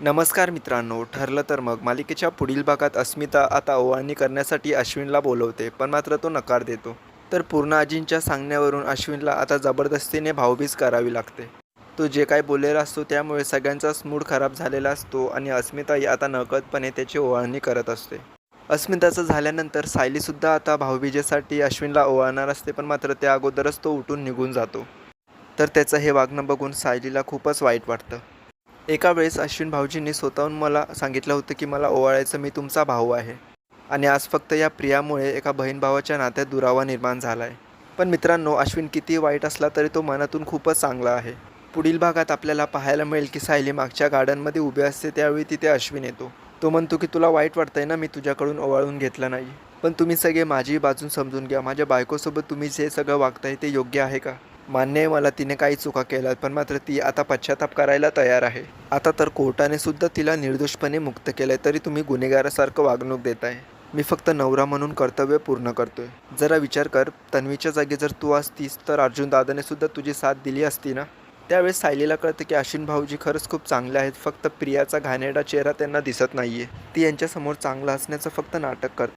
नमस्कार मित्रांनो ठरलं तर मग मालिकेच्या पुढील भागात अस्मिता आता ओवाळणी करण्यासाठी अश्विनला बोलवते पण मात्र तो नकार देतो. तर पूर्ण आजींच्या सांगण्यावरून अश्विनला आता जबरदस्तीने भाऊबीज करावी लागते. तो जे काय बोललेला असतो त्यामुळे सगळ्यांचाच मूड खराब झालेला असतो आणि अस्मिताही आता नकळतपणे त्याची ओवाळणी करत असते. अस्मिताचं झाल्यानंतर सायलीसुद्धा आता भाऊबीजेसाठी अश्विनला ओवाळणार असते पण मात्र त्या अगोदरच तो उठून निघून जातो. तर त्याचं हे वागणं बघून सायलीला खूपच वाईट वाटतं. एका वेळेस अश्विन भाऊजींनी स्वतःहून मला सांगितलं होतं की मला ओवाळायचं मी तुमचा भाऊ आहे. आणि आज फक्त या प्रियामुळे एका बहीण भावाच्या नात्यात दुरावा निर्माण झाला आहे पण मित्रांनो अश्विन किती वाईट असला तरी तो मनातून खूपच चांगला आहे. पुढील भागात आपल्याला पाहायला मिळेल की सायली मागच्या गार्डनमध्ये उभी असते त्यावेळी तिथे अश्विन येतो. तो म्हणतो की तुला वाईट वाटतंय ना मी तुझ्याकडून ओवाळून घेतलं नाही. पण तुम्ही सगळे माझी बाजून समजून घ्या. माझ्या बायकोसोबत तुम्ही जे सगळं वागताय ते योग्य आहे का? मान्य आहे मला तिने काही चुका केल्या पण मात्र ती आता पश्चाताप करायला तयार आहे. आता तर कोर्टाने सुद्धा तिला निर्दोषपणे मुक्त केलंय तरी तुम्ही गुन्हेगारासारखं वागणूक देताय. मी फक्त नवरा म्हणून कर्तव्य पूर्ण करतोय. जरा विचार कर तन्वीच्या जागी जर तू असतीस तर अर्जुन दादाने सुद्धा तुझी साथ दिली असती ना? त्यावेळेस सायलीला कळतं की अश्विन भाऊजी खरंच खूप चांगले आहेत फक्त प्रियाचा घाणेरडा चेहरा त्यांना दिसत नाहीये. ती यांच्यासमोर चांगलं असण्याचं फक्त नाटक करते